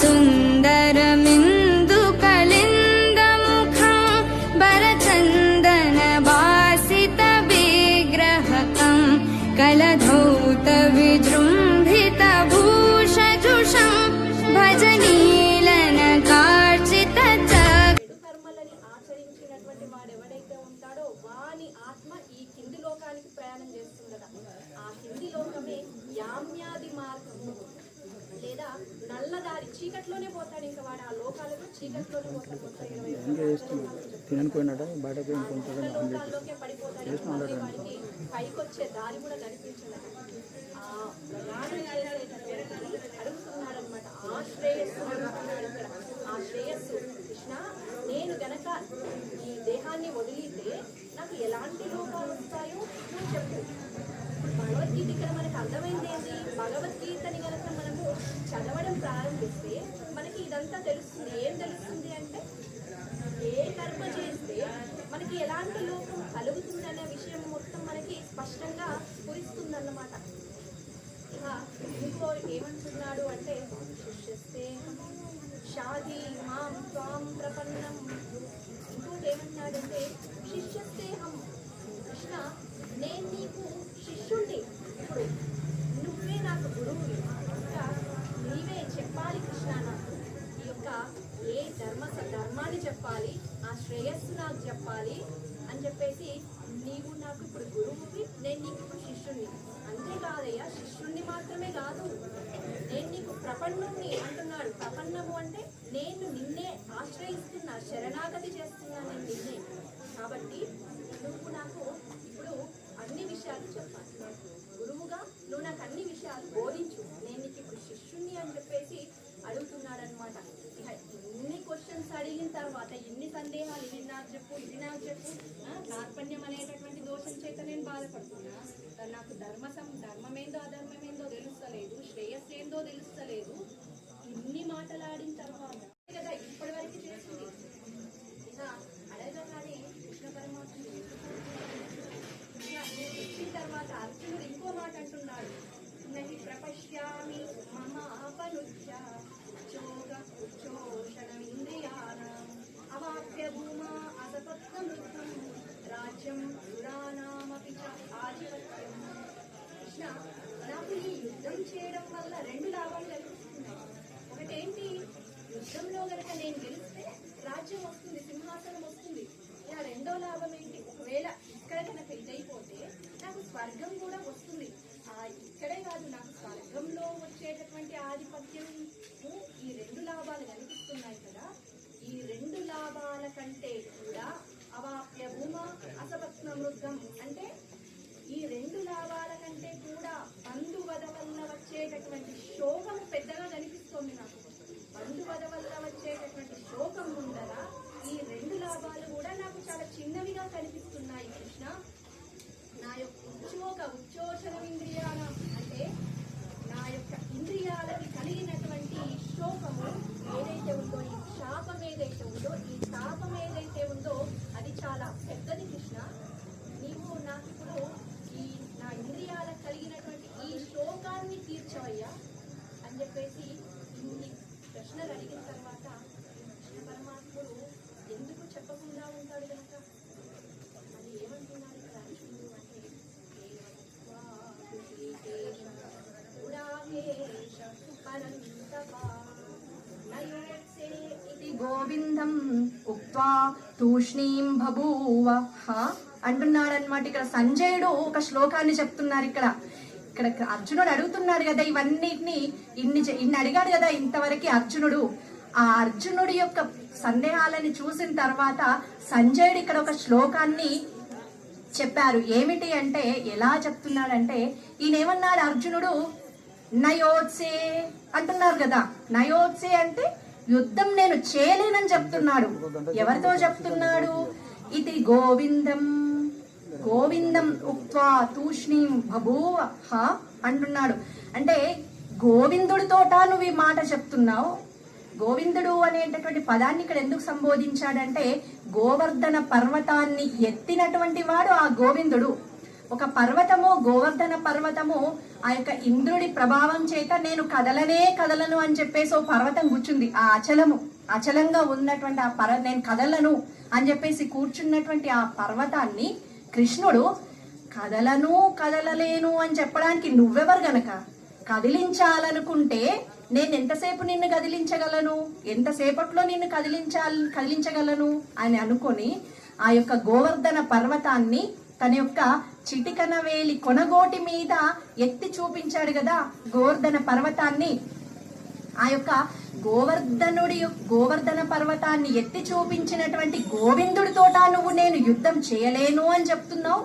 सुन्दर ఎంజాయ్ చేస్తున్నాడు తినని పోయినాడ బయట పోయి కొంచెం హండ్రెడ్ చేసిన హండ్రెడ్ నేను గనక ఈ దేహాన్ని వదిలితే నాకు ఎలాంటి రూపాలు వస్తాయో నువ్వు భగవద్గీత ఇక్కడ మనకు అర్థమైంది ఏంటి భగవద్గీతని కనుక మనము చదవడం ప్రారంభిస్తే మనకి ఇదంతా తెలుస్తుంది. స్పష్టంగా స్ఫురిస్తుందన్నమాట ఇక ఏమంటున్నాడు అంటే షాది మాం త్వాం ప్రపన్నం ఇంకోటి ఏమంటున్నాడంటే తర్వాత ఎన్ని సందేహాలు ఇది నాకు చెప్పు ఇది నాకు చెప్పు కార్పణ్యం అనేటటువంటి దోషం చేత నేను బాధపడుతున్నా. నాకు ధర్మ ధర్మమేందో అధర్మమేందో తెలుస్తలేదు శ్రేయస్సు ఏందో తెలుస్తలేదు. ఇన్ని మాటలాడిన తర్వాత చేయడం తూష్ణీం బభూవ అంటున్నాడనమాట ఇక్కడ. సంజయుడు ఒక శ్లోకాన్ని చెప్తున్నారు ఇక్కడ. ఇక్కడ అర్జునుడు అడుగుతున్నారు కదా ఇవన్నిటిని. ఇన్ని ఇన్ని అడిగాడు కదా ఇంతవరకు అర్జునుడు. ఆ అర్జునుడి యొక్క సందేహాలని చూసిన తర్వాత సంజయుడు ఇక్కడ ఒక శ్లోకాన్ని చెప్పారు. ఏమిటి అంటే ఎలా చెప్తున్నాడంటే ఈయనేమన్నాడు అర్జునుడు? నయోత్సే అంటున్నారు కదా. నయోత్సే అంటే యుద్ధం నేను చేయలేనని చెప్తున్నాడు. ఎవరితో చెప్తున్నాడు? ఇది గోవిందం. గోవిందం ఉక్వా తూష్ణీం బభూవ హ అంటున్నాడు. అంటే గోవిందుడితోట నువ్వు ఈ మాట చెప్తున్నావు. గోవిందుడు అనేటటువంటి పదాన్ని ఇక్కడ ఎందుకు సంబోధించాడంటే గోవర్ధన పర్వతాన్ని ఎత్తినటువంటి వాడు ఆ గోవిందుడు. ఒక పర్వతము గోవర్ధన పర్వతము ఆ యొక్క ఇంద్రుడి ప్రభావం చేత నేను కదలనే కదలను అని చెప్పేసి ఓ పర్వతం కూర్చుంది. ఆ అచలము అచలంగా ఉన్నటువంటి ఆ పర్వ నేను కదలను అని చెప్పేసి కూర్చున్నటువంటి ఆ పర్వతాన్ని కృష్ణుడు కదలను కదలలేను అని చెప్పడానికి నువ్వెవరు గనక కదిలించాలనుకుంటే నేను ఎంతసేపు నిన్ను కదిలించగలను? ఎంతసేపట్లో నిన్ను కదిలించాలి కదిలించగలను? అని అనుకొని ఆ యొక్క గోవర్ధన పర్వతాన్ని తన యొక్క చిటికన వేలి కొనగోటి మీద ఎత్తి చూపించాడు కదా గోవర్ధన పర్వతాన్ని. ఆ యొక్క గోవర్ధనుడి గోవర్ధన పర్వతాన్ని ఎత్తి చూపించినటువంటి గోవిందుడితోట నువ్వు నేను యుద్ధం చేయలేను అని చెప్తున్నావు.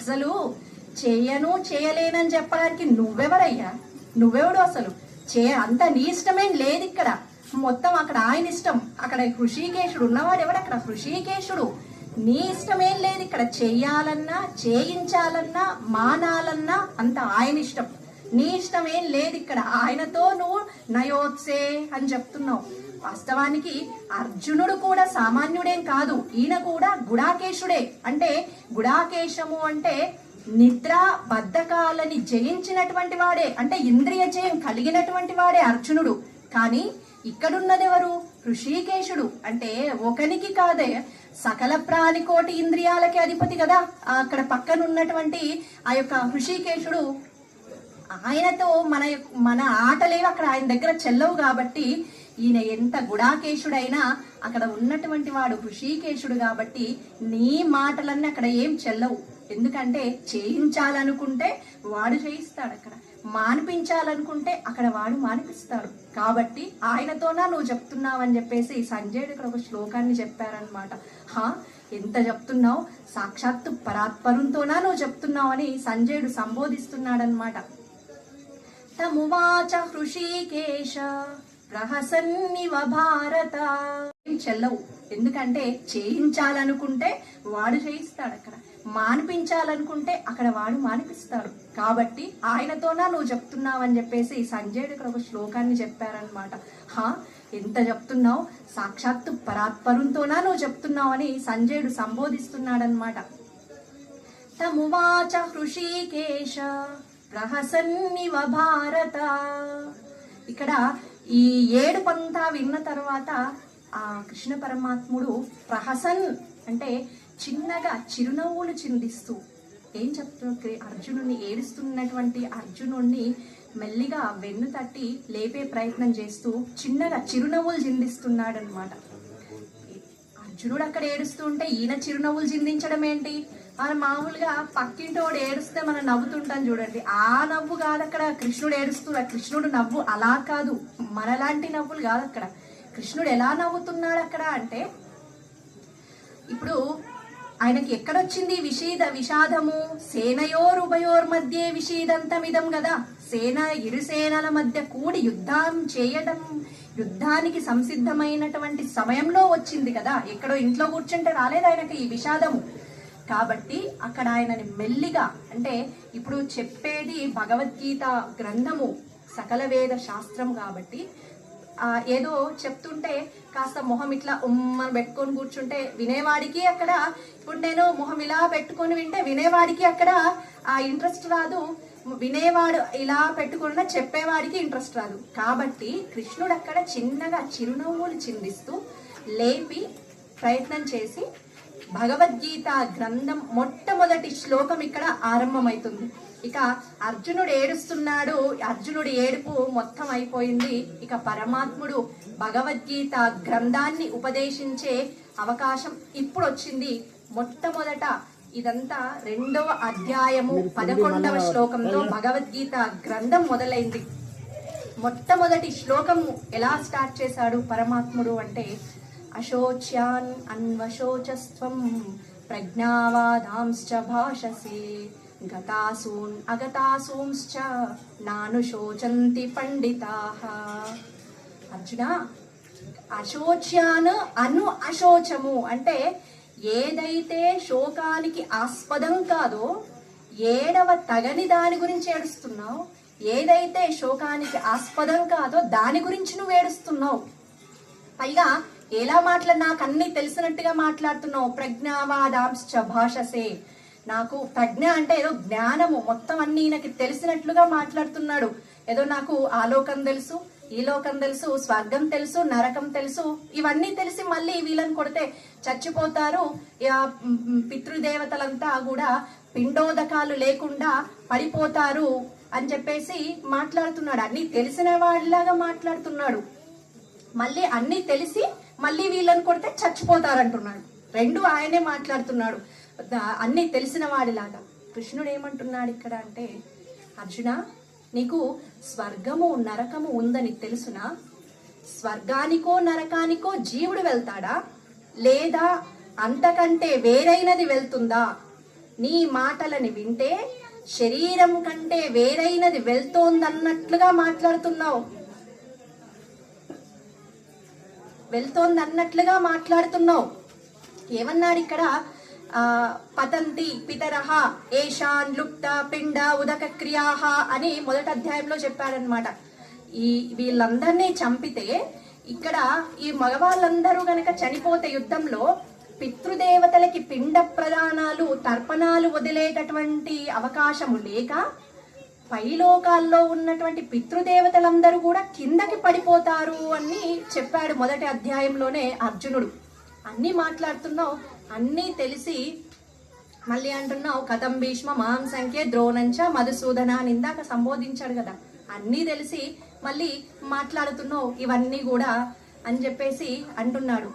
అసలు చేయను చేయలేనని చెప్పడానికి నువ్వెవరయ్యా? నువ్వెవడు అసలు? చే అంత నీ ఇష్టమేం లేదు ఇక్కడ మొత్తం అక్కడ ఆయన ఇష్టం. అక్కడ హృషికేశుడు ఉన్నవాడు ఎవడు అక్కడ హృషికేశుడు. నీ ఇష్టమేం లేదు. ఇక్కడ చేయాలన్నా చేయించాలన్నా మానాలన్నా అంత ఆయన ఇష్టం. నీ ఇష్టం ఏం లేదు ఇక్కడ. ఆయనతో నువ్వు నయోత్సే అని చెప్తున్నావు. వాస్తవానికి అర్జునుడు కూడా సామాన్యుడేం కాదు. ఈయన కూడా గుడాకేశుడే. అంటే గుడాకేశము అంటే నిద్ర బద్ధకాలని జయించినటువంటి వాడే. అంటే ఇంద్రియ జయం కలిగినటువంటి వాడే అర్జునుడు. కానీ ఇక్కడున్నదెవరు? ఋషికేశుడు అంటే ఒకనికి కాదే సకల ప్రాణికోటి ఇంద్రియాలకి అధిపతి కదా. అక్కడ పక్కన ఉన్నటువంటి ఆ యొక్క ఋషికేశుడు ఆయనతో మన యొక్క- మన ఆటలేవి అక్కడ ఆయన దగ్గర చెల్లవు కాబట్టి ఈయన ఎంత గుడాకేశుడైనా అక్కడ ఉన్నటువంటి వాడు ఋషికేశుడు కాబట్టి నీ మాటలన్నీ అక్కడ ఏం చెల్లవు. ఎందుకంటే చేయించాలనుకుంటే వాడు చేయిస్తాడు అక్కడ. మానిపించాలనుకుంటే అక్కడ వాడు మానిపిస్తాడు. కాబట్టి ఆయనతోనా నువ్వు చెప్తున్నావని చెప్పేసి సంజయుడు ఇక్కడ ఒక శ్లోకాన్ని చెప్పారనమాట హా ఎంత చెప్తున్నావు? సాక్షాత్తు పరాత్పరంతోనా నువ్వు చెప్తున్నావని సంజయుడు సంబోధిస్తున్నాడనమాట తమువాచ హృషికేశ ప్రహసన్నివ భారత. చెల్లవు? ఎందుకంటే చేయించాలనుకుంటే వాడు చేయిస్తాడు అక్కడ మానిపించాలనుకుంటే అక్కడ వాడు మానిపిస్తాడు. కాబట్టి ఆయనతోనా నువ్వు చెప్తున్నావని చెప్పేసి సంజయుడు ఇక్కడ ఒక శ్లోకాన్ని చెప్పారనమాట హా ఎంత చెప్తున్నావు? సాక్షాత్తు పరాత్పరంతోనా నువ్వు చెప్తున్నావు అని సంజయుడు సంబోధిస్తున్నాడనమాట తమువాచ హృషికేశ ప్రహసన్నివ భారత. ఇక్కడ ఈ ఏడు పంతా విన్న తర్వాత ఆ కృష్ణ పరమాత్ముడు ప్రహసన్ అంటే చిన్నగా చిరునవ్వులు చిందిస్తూ ఏం చెప్తున్నారు అర్జునుడిని ఏడుస్తున్నటువంటి అర్జునుడిని మెల్లిగా వెన్ను తట్టి లేపే ప్రయత్నం చేస్తూ చిన్నగా చిరునవ్వులు చిందిస్తున్నాడు అనమాట అర్జునుడు అక్కడ ఏడుస్తూ ఉంటే ఈయన చిరునవ్వులు చిందించడం ఏంటి మనం మామూలుగా పక్కింటి వాడు ఏడుస్తే మనం నవ్వుతుంటాం చూడండి. ఆ నవ్వు కాదు అక్కడ. కృష్ణుడు ఏడుస్తూ కృష్ణుడు నవ్వు అలా కాదు. మనలాంటి నవ్వులు కాదు అక్కడ. కృష్ణుడు ఎలా నవ్వుతున్నాడు అక్కడ అంటే ఇప్పుడు ఆయనకి ఎక్కడొచ్చింది విషీద విషాదము? సేనయోరుభయోర్ మధ్య విషీదంతమిదం కదా సేన ఇరు సేనల మధ్య కూడి యుద్ధం చేయడం యుద్ధానికి సంసిద్ధమైనటువంటి సమయంలో వచ్చింది కదా. ఎక్కడో ఇంట్లో కూర్చుంటే రాలేదు ఆయనకి ఈ విషాదము. కాబట్టి అక్కడ ఆయనని మెల్లిగా అంటే ఇప్పుడు చెప్పేది భగవద్గీత గ్రంథము సకల వేద శాస్త్రం కాబట్టి ఏదో చెప్తుంటే కాస్త మొహం ఇట్లా ఉమ్మని పెట్టుకొని కూర్చుంటే వినేవాడికి అక్కడ ఇప్పుడు నేను మొహం ఇలా పెట్టుకొని వింటే వినేవాడికి అక్కడ ఆ ఇంట్రెస్ట్ రాదు. వినేవాడు ఇలా పెట్టుకున్న చెప్పేవాడికి ఇంట్రెస్ట్ రాదు. కాబట్టి కృష్ణుడు అక్కడ చిన్నగా చిరునవ్వులు చిందిస్తూ లేపి ప్రయత్నం చేసి భగవద్గీత గ్రంథం మొట్టమొదటి శ్లోకం ఇక్కడ ఆరంభమవుతుంది. ఇక అర్జునుడు ఏడుస్తున్నాడు. అర్జునుడి ఏడుపు మొత్తం అయిపోయింది. ఇక పరమాత్ముడు భగవద్గీత గ్రంథాన్ని ఉపదేశించే అవకాశం ఇప్పుడు వచ్చింది మొట్టమొదట ఇదంతా రెండవ అధ్యాయము పదకొండవ శ్లోకంతో భగవద్గీత గ్రంథం మొదలైంది. మొట్టమొదటి శ్లోకము ఎలా స్టార్ట్ చేశాడు పరమాత్ముడు అంటే అశోచ్యాన్ అన్వశోచస్త్వం ప్రజ్ఞావాదాంశ్చ భాషసే గతాసూన్ అగతాసూంశ్చ నాను శోచంతి పండితాః అర్జున అశోచ్యాన్ అను అశోచము అంటే ఏదైతే శోకానికి ఆస్పదం కాదో ఏడవ తగని దాని గురించి ఏడుస్తున్నావు? ఏదైతే శోకానికి ఆస్పదం కాదో దాని గురించి నువ్వు ఏడుస్తున్నావు? పైగా ఎలా మాట్లా నాకు అన్ని తెలిసినట్టుగా మాట్లాడుతున్నావు. ప్రజ్ఞావాదాంశ్చ భాషసే. నాకు ప్రజ్ఞ అంటే ఏదో జ్ఞానము. మొత్తం అన్ని ఈయనకి తెలిసినట్లుగా మాట్లాడుతున్నాడు. ఏదో నాకు ఆలోకం తెలుసు ఈ లోకం తెలుసు స్వర్గం తెలుసు నరకం తెలుసు. ఇవన్నీ తెలిసి మళ్ళీ వీళ్ళని కొడితే చచ్చిపోతారు. పితృదేవతలంతా కూడా పిండోదకాలు లేకుండా పడిపోతారు అని చెప్పేసి మాట్లాడుతున్నాడు. అన్ని తెలిసిన వాడిలాగా మాట్లాడుతున్నాడు. మళ్ళీ అన్ని తెలిసి మళ్ళీ వీళ్ళని కొడితే చచ్చిపోతారంటున్నాడు. రెండు ఆయనే మాట్లాడుతున్నాడు. అన్ని తెలిసిన వాడిలాగా. కృష్ణుడు ఏమంటున్నాడు ఇక్కడ అంటే అర్జున నీకు స్వర్గము నరకము ఉందని తెలుసునా? స్వర్గానికో నరకానికో జీవుడు వెళ్తాడా? లేదా అంతకంటే వేరైనది వెళ్తుందా? నీ మాటలని వింటే శరీరం కంటే వేరైనది వెళ్తోందన్నట్లుగా మాట్లాడుతున్నావు. వెళ్తోంది అన్నట్లుగా మాట్లాడుతున్నావు. ఏమన్నాడు ఇక్కడ? పతంతి పితరహ ఏషాన్ లుప్త పిండ ఉదక క్రియాహ అని మొదటి అధ్యాయంలో చెప్పాడనమాట ఈ వీళ్ళందరినీ చంపితే ఇక్కడ ఈ మగవాళ్ళందరూ గనక చనిపోతే యుద్ధంలో పితృదేవతలకి పిండ ప్రదానాలు తర్పణాలు వదిలేటటువంటి అవకాశము లేక పైలోకాల్లో ఉన్నటువంటి పితృదేవతలందరూ కూడా కిందకి పడిపోతారు అని చెప్పాడు మొదటి అధ్యాయంలోనే అర్జునుడు. అన్నీ మాట్లాడుతున్నావు అన్నీ తెలిసి మళ్ళీ అంటున్నావు కథం భీష్మ మాం సంఖ్య ద్రోణంచ మధుసూదన అని ఇందాక సంబోధించాడు కదా. అన్నీ తెలిసి మళ్ళీ మాట్లాడుతున్నావు ఇవన్నీ కూడా అని చెప్పేసి అంటున్నాడు.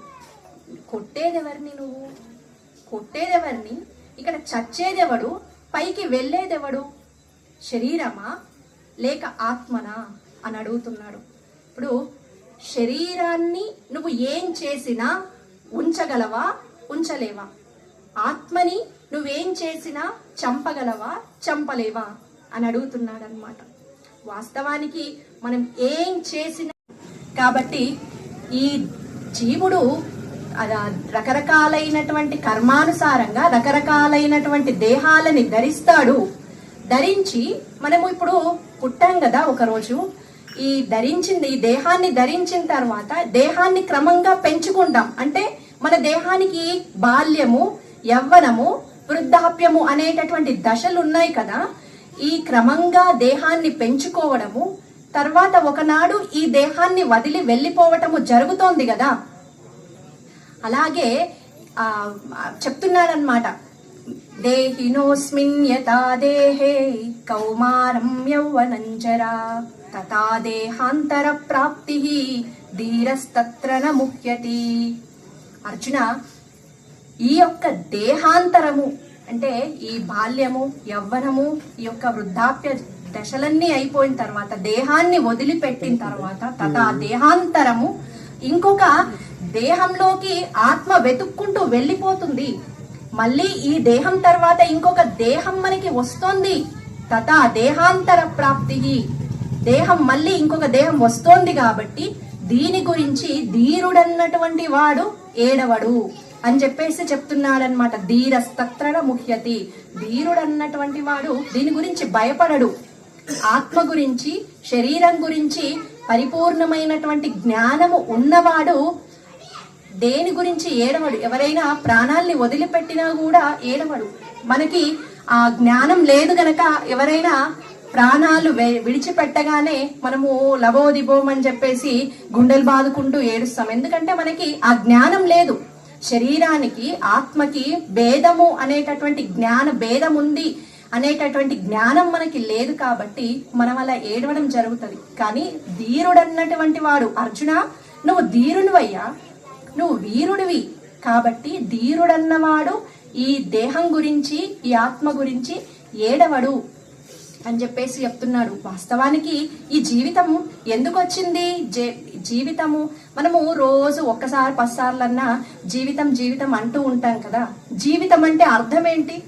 కొట్టేదెవరిని నువ్వు? కొట్టేదెవరిని? ఇక్కడ చచ్చేదెవడు? పైకి వెళ్ళేదెవడు? శరీరమా? లేక ఆత్మనా? అని అడుగుతున్నాడు. ఇప్పుడు శరీరాన్ని నువ్వు ఏం చేసినా ఉంచగలవా? ఉంచలేవా? ఆత్మని నువ్వేం చేసినా చంపగలవా? చంపలేవా? అని అడుగుతున్నాడనమాట వాస్తవానికి మనం ఏం చేసినా కాబట్టి ఈ జీవుడు అలా రకరకాలైనటువంటి కర్మానుసారంగా రకరకాలైనటువంటి దేహాలని ధరిస్తాడు. ధరించి మనము ఇప్పుడు పుట్టాం కదా ఒకరోజు. ఈ ధరించింది ఈ దేహాన్ని ధరించిన తర్వాత దేహాన్ని క్రమంగా పెంచుకుంటాం. అంటే మన దేహానికి బాల్యము యవ్వనము వృద్ధాప్యము అనేటటువంటి దశలు ఉన్నాయి కదా. ఈ క్రమంగా దేహాన్ని పెంచుకోవడము తర్వాత ఒకనాడు ఈ దేహాన్ని వదిలి వెళ్ళిపోవటము జరుగుతోంది కదా. అలాగే ఆ చెప్తున్నాడనమాట దేహినోస్మిన్ యథా దేహే కౌమారం యౌవనంజరా తథా దేహాంతర ప్రాప్తి ధీరస్తత్ర ముఖ్యతి అర్జున ఈ యొక్క దేహాంతరము అంటే ఈ బాల్యము యవ్వనము ఈ యొక్క వృద్ధాప్య దశలన్నీ అయిపోయిన తర్వాత దేహాన్ని వదిలిపెట్టిన తర్వాత తథా దేహాంతరము ఇంకొక దేహంలోకి ఆత్మ వెతుక్కుంటూ వెళ్ళిపోతుంది. మళ్ళీ ఈ దేహం తర్వాత ఇంకొక దేహం మనకి వస్తోంది. తథా దేహాంతర ప్రాప్తి. దేహం మళ్ళీ ఇంకొక దేహం వస్తోంది కాబట్టి దీని గురించి ధీరుడన్నటువంటి వాడు ఏడవడు అని చెప్పేసి చెప్తున్నాడనమాట ధీరస్తత్రణ ముహ్యతి ధీరుడన్నటువంటి వాడు దీని గురించి భయపడడు. ఆత్మ గురించి శరీరం గురించి పరిపూర్ణమైనటువంటి జ్ఞానము ఉన్నవాడు దేని గురించి ఏడవడు? ఎవరైనా ప్రాణాల్ని వదిలిపెట్టినా కూడా ఏడవడు. మనకి ఆ జ్ఞానం లేదు గనక ఎవరైనా ప్రాణాలు విడిచిపెట్టగానే మనము లవోదిబోం అని చెప్పేసి గుండెలు బాదుకుంటూ ఏడుస్తాం. ఎందుకంటే మనకి ఆ జ్ఞానం లేదు. శరీరానికి ఆత్మకి భేదము అనేటటువంటి జ్ఞాన భేదం ఉంది అనేటటువంటి జ్ఞానం మనకి లేదు కాబట్టి మనం అలా ఏడవడం జరుగుతుంది. కానీ ధీరుడన్నటువంటి వాడు అర్జున నువ్వు ధీరునివయ్యా. నువ్వు వీరుడివి కాబట్టి ధీరుడన్నవాడు ఈ దేహం గురించి ఈ ఆత్మ గురించి ఏడవడు. అని చెప్పేసి చెప్తున్నాడు. వాస్తవానికి ఈ జీవితం ఎందుకు వచ్చింది? జే- జీవితము మనము రోజు ఒక్కసారి పదిసార్లన్నా జీవితం జీవితం అంటూ ఉంటాం కదా. జీవితం అంటే అర్థం ఏంటి?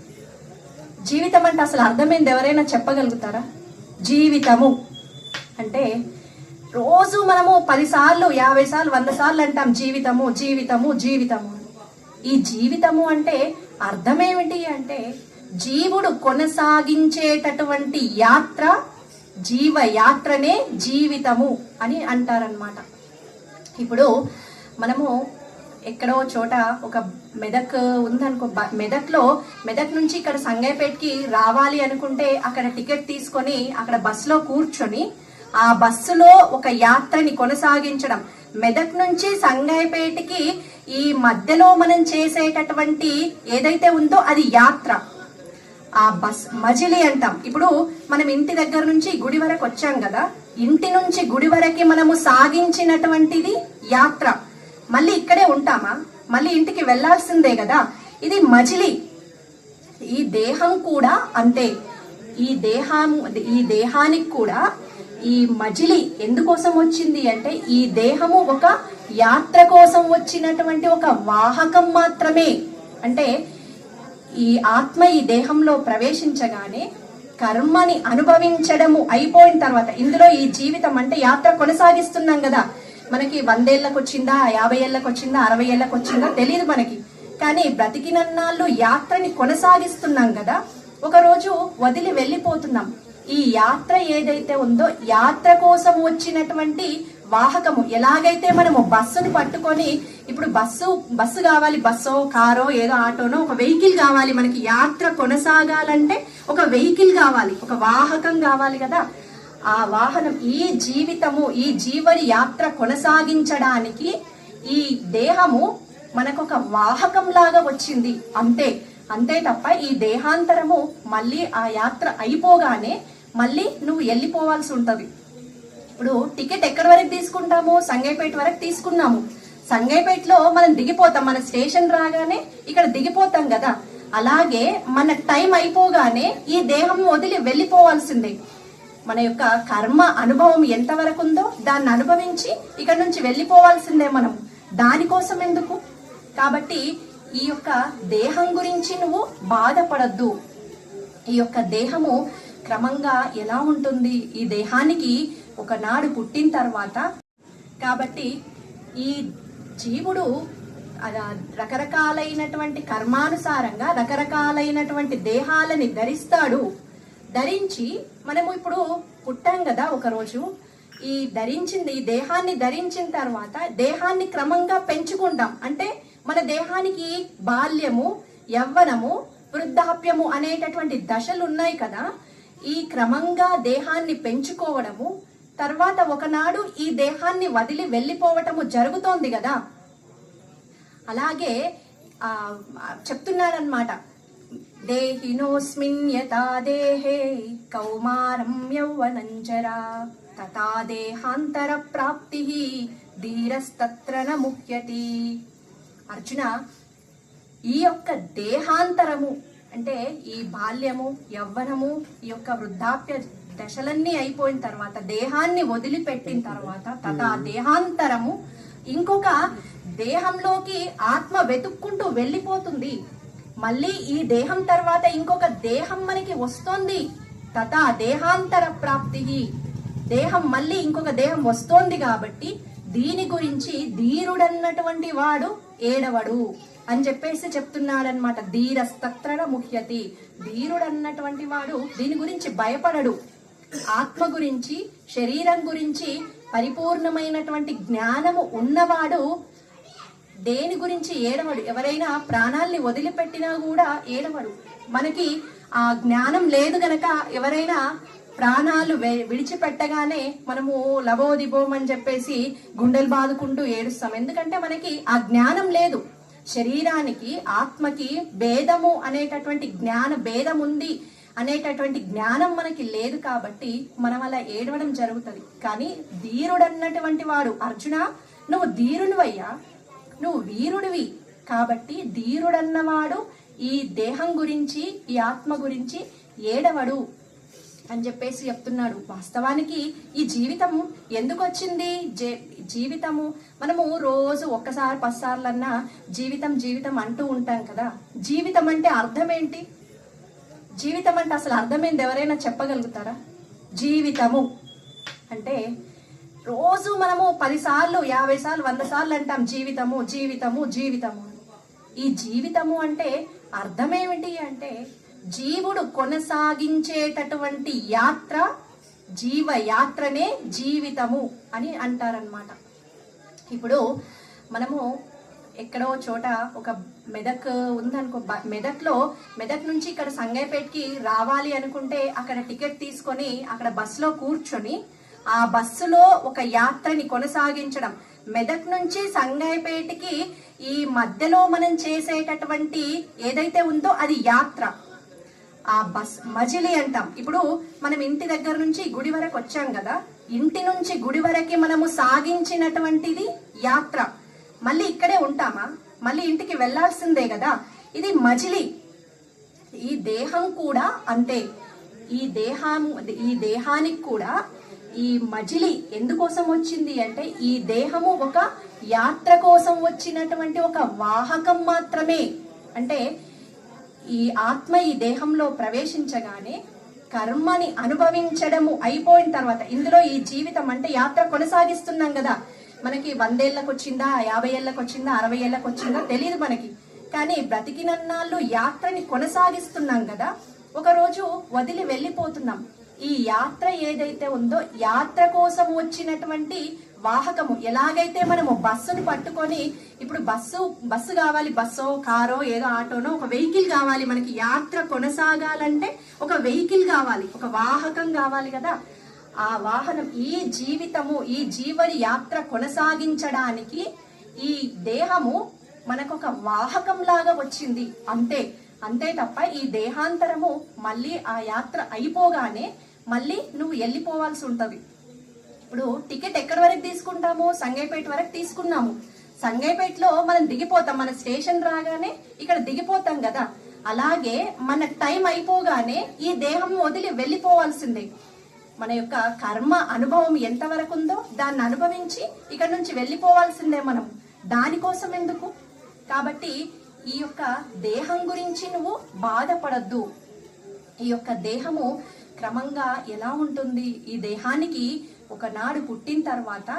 జీవితం అంటే అసలు అర్థమైంది ఎవరైనా చెప్పగలుగుతారా? జీవితము అంటే రోజు మనము పదిసార్లు యాభై సార్లు వంద సార్లు అంటాం జీవితము జీవితము జీవితము ఈ జీవితము అంటే అర్థమేమిటి అంటే జీవుడు కొనసాగించేటటువంటి యాత్ర జీవ యాత్రనే జీవితము అని అంటారనమాట ఇప్పుడు మనము ఎక్కడో చోట ఒక మెదక్ ఉందనుకో బ- మెదక్లో మెదక్ నుంచి ఇక్కడ సంగైపేట్కి రావాలి అనుకుంటే అక్కడ టికెట్ తీసుకొని అక్కడ బస్సులో కూర్చొని ఆ బస్సులో ఒక యాత్రని కొనసాగించడం మెదక్ నుంచి సంగాయిపేటకి ఈ మధ్యలో మనం చేసేటటువంటి ఏదైతే ఉందో అది యాత్ర. ఆ బస్ మజిలి అంటాం. ఇప్పుడు మనం ఇంటి దగ్గర నుంచి గుడి వరకు వచ్చాం కదా ఇంటి నుంచి గుడి వరకు మనము సాగించినటువంటిది యాత్ర. మళ్ళీ ఇక్కడే ఉంటామా? మళ్ళీ ఇంటికి వెళ్ళాల్సిందే కదా. ఇది మజిలి. ఈ దేహం కూడా అంతే. ఈ దేహం ఈ దేహానికి కూడా ఈ మజిలి ఎందుకోసం వచ్చింది అంటే ఈ దేహము ఒక యాత్ర కోసం వచ్చినటువంటి ఒక వాహకం మాత్రమే. అంటే ఈ ఆత్మ ఈ దేహంలో ప్రవేశించగానే కర్మని అనుభవించడము అయిపోయిన తర్వాత ఇందులో ఈ జీవితం అంటే యాత్ర కొనసాగిస్తున్నాం కదా. మనకి వందేళ్ళకు వచ్చిందా యాభై ఏళ్ళకి వచ్చిందా అరవై ఏళ్ళకి వచ్చిందా తెలియదు మనకి. కానీ బ్రతికినన్నాళ్ళు యాత్రని కొనసాగిస్తున్నాం కదా. ఒకరోజు వదిలి వెళ్ళిపోతున్నాం. ఈ యాత్ర ఏదైతే ఉందో యాత్ర కోసం వచ్చినటువంటి వాహకము ఎలాగైతే మనము బస్సును పట్టుకొని ఇప్పుడు బస్సు బస్సు కావాలి బస్సో కారో ఏదో ఆటోనో ఒక వెహికల్ కావాలి మనకి యాత్ర కొనసాగాలంటే ఒక వెహికల్ కావాలి ఒక వాహకం కావాలి కదా. ఆ వాహనం ఈ జీవితము ఈ జీవని యాత్ర కొనసాగించడానికి ఈ దేహము మనకు ఒక వాహకం లాగా వచ్చింది. అంతే అంతే తప్ప ఈ దేహాంతరము మళ్ళీ ఆ యాత్ర అయిపోగానే మళ్ళీ నువ్వు వెళ్ళిపోవాల్సి ఉంటుంది. ఇప్పుడు టికెట్ ఎక్కడి వరకు తీసుకుంటాము? సంగైపేట వరకు తీసుకున్నాము. సంగైపేటలో మనం దిగిపోతాం. మన స్టేషన్ రాగానే ఇక్కడ దిగిపోతాం కదా. అలాగే మన టైం అయిపోగానే ఈ దేహం వదిలి వెళ్ళిపోవాల్సిందే. మన యొక్క కర్మ అనుభవం ఎంతవరకు ఉందో దాన్ని అనుభవించి ఇక్కడ నుంచి వెళ్ళిపోవాల్సిందే మనం. దానికోసం ఎందుకు? కాబట్టి ఈ యొక్క దేహం గురించి నువ్వు బాధపడద్దు. ఈ యొక్క దేహము క్రమంగా ఎలా ఉంటుంది? ఈ దేహానికి ఒకనాడు పుట్టిన తర్వాత కాబట్టి ఈ జీవుడు రకరకాలైనటువంటి కర్మానుసారంగా రకరకాలైనటువంటి దేహాలని ధరిస్తాడు. ధరించి మనము ఇప్పుడు పుట్టాం కదా ఒకరోజు. ఈ ధరించింది ఈ దేహాన్ని ధరించిన తర్వాత దేహాన్ని క్రమంగా పెంచుకుంటాం. అంటే మన దేహానికి బాల్యము యవ్వనము వృద్ధాప్యము అనేటటువంటి దశలు ఉన్నాయి కదా. ఈ క్రమంగా దేహాన్ని పెంచుకోవడము తర్వాత ఒకనాడు ఈ దేహాన్ని వదిలి వెళ్ళిపోవటము జరుగుతోంది కదా అలాగే చెప్తున్నారనమాట దేహినోస్మిన్ యథా దేహే కౌమారం యౌవనంజరా తథా దేహాంతర ప్రాప్తి ధీరస్తత్ర ముఖ్యతి అర్జున ఈ యొక్క దేహాంతరము అంటే ఈ బాల్యము యవ్వనము ఈ యొక్క వృద్ధాప్య దశలన్నీ అయిపోయిన తర్వాత దేహాన్ని వదిలిపెట్టిన తర్వాత తథా దేహాంతరము ఇంకొక దేహంలోకి ఆత్మ వెతుక్కుంటూ వెళ్ళిపోతుంది. మళ్ళీ ఈ దేహం తర్వాత ఇంకొక దేహం మనకి వస్తోంది. తథా దేహాంతర ప్రాప్తి. దేహం మళ్ళీ ఇంకొక దేహం వస్తోంది కాబట్టి దీని గురించి ధీరుడన్నటువంటి వాడు ఏడవడు అని చెప్పేసి చెప్తున్నాడనమాట ధీరస్తత్ర ముఖ్యతి. ధీరుడన్నటువంటి వాడు దీని గురించి భయపడడు. ఆత్మ గురించి శరీరం గురించి పరిపూర్ణమైనటువంటి జ్ఞానము ఉన్నవాడు దేని గురించి ఏడవడు? ఎవరైనా ప్రాణాల్ని వదిలిపెట్టినా కూడా ఏడవడు. మనకి ఆ జ్ఞానం లేదు గనక ఎవరైనా ప్రాణాలు విడిచిపెట్టగానే మనము లబోదిబోం అని చెప్పేసి గుండెలు బాదుకుంటూ ఏడుస్తాం. ఎందుకంటే మనకి ఆ జ్ఞానం లేదు. శరీరానికి ఆత్మకి భేదము అనేటటువంటి జ్ఞాన భేదం ఉంది అనేటటువంటి జ్ఞానం మనకి లేదు కాబట్టి మనం అలా ఏడవడం జరుగుతుంది. కానీ ధీరుడన్నటువంటి వాడు అర్జున నువ్వు ధీరునివయ్యా. నువ్వు వీరుడివి కాబట్టి ధీరుడన్నవాడు ఈ దేహం గురించి ఈ ఆత్మ గురించి ఏడవడు అని చెప్పేసి చెప్తున్నాడు. వాస్తవానికి ఈ జీవితం ఎందుకు వచ్చింది జే- జీవితము మనము రోజు ఒక్కసారి పదిసార్లన్నా జీవితం జీవితం అంటూ ఉంటాం కదా. జీవితం అంటే అర్థం ఏంటి? జీవితం అంటే అసలు అర్థమైంది ఎవరైనా చెప్పగలుగుతారా? జీవితము అంటే రోజు మనము పదిసార్లు యాభై సార్లు వంద సార్లు అంటాం జీవితము జీవితము జీవితము ఈ జీవితము అంటే అర్థమేమిటి అంటే జీవుడు కొనసాగించేటటువంటి యాత్ర జీవ యాత్రనే జీవితము అని అంటారనమాట ఇప్పుడు మనము ఎక్కడో చోట ఒక మెదక్ ఉందనుకో బ- మెదక్లో మెదక్ నుంచి ఇక్కడ సంగైపేట్కి రావాలి అనుకుంటే అక్కడ టికెట్ తీసుకొని అక్కడ బస్సులో కూర్చొని ఆ బస్సులో ఒక యాత్రని కొనసాగించడం. మెదక్ నుంచి సంగైపేటకి ఈ మధ్యలో మనం చేసేటటువంటి ఏదైతే ఉందో అది యాత్ర. ఆ బస్ మజిలీ అంటాం. ఇప్పుడు మనం ఇంటి దగ్గర నుంచి గుడి వరకు వచ్చాం కదా ఇంటి నుంచి గుడి వరకి మనము సాగించినటువంటిది యాత్ర. మళ్ళీ ఇక్కడే ఉంటామా? మళ్ళీ ఇంటికి వెళ్ళాల్సిందే కదా? ఇది మజిలీ. ఈ దేహం కూడా అంతే. ఈ దేహం ఈ దేహానికి కూడా ఈ మజిలి ఎందుకోసం వచ్చింది అంటే ఈ దేహము ఒక యాత్ర కోసం వచ్చినటువంటి ఒక వాహకం మాత్రమే. అంటే ఈ ఆత్మ ఈ దేహంలో ప్రవేశించగానే కర్మని అనుభవించడము అయిపోయిన తర్వాత ఇందులో ఈ జీవితం అంటే యాత్ర కొనసాగిస్తున్నాం కదా. మనకి వందేళ్ళకు వచ్చిందా యాభై ఏళ్ళకి వచ్చిందా అరవై ఏళ్ళకి వచ్చిందా తెలియదు మనకి. కానీ బ్రతికినన్నాళ్ళు యాత్రని కొనసాగిస్తున్నాం కదా. ఒకరోజు వదిలి వెళ్ళిపోతున్నాం. ఈ యాత్ర ఏదైతే ఉందో యాత్ర కోసం వచ్చినటువంటి వాహకము ఎలాగైతే మనము బస్సును పట్టుకొని ఇప్పుడు బస్సు బస్సు కావాలి బస్సో కారో ఏదో ఆటోనో ఒక వెహికల్ కావాలి మనకి. యాత్ర కొనసాగాలంటే ఒక వెహికల్ కావాలి ఒక వాహకం కావాలి కదా. ఆ వాహనం ఈ జీవితము ఈ జీవని యాత్ర కొనసాగించడానికి ఈ దేహము మనకు ఒక వాహకం లాగా వచ్చింది. అంతే అంతే తప్ప ఈ దేహాంతరము మళ్ళీ ఆ యాత్ర అయిపోగానే మళ్ళీ నువ్వు వెళ్ళిపోవాల్సి ఉంటుంది. ఇప్పుడు టికెట్ ఎక్కడి వరకు తీసుకుంటాము? సంగైపేట వరకు తీసుకున్నాము. సంగైపేటలో మనం దిగిపోతాం. మన స్టేషన్ రాగానే ఇక్కడ దిగిపోతాం కదా. అలాగే మన టైం అయిపోగానే ఈ దేహం వదిలి వెళ్ళిపోవాల్సిందే. మన యొక్క కర్మ అనుభవం ఎంతవరకు ఉందో దాన్ని అనుభవించి ఇక్కడ నుంచి వెళ్ళిపోవాల్సిందే మనం. దానికోసం ఎందుకు? కాబట్టి ఈ యొక్క దేహం గురించి నువ్వు బాధపడద్దు. ఈ యొక్క దేహము క్రమంగా ఎలా ఉంటుంది? ఈ దేహానికి ఒకనాడు పుట్టిన తర్వాత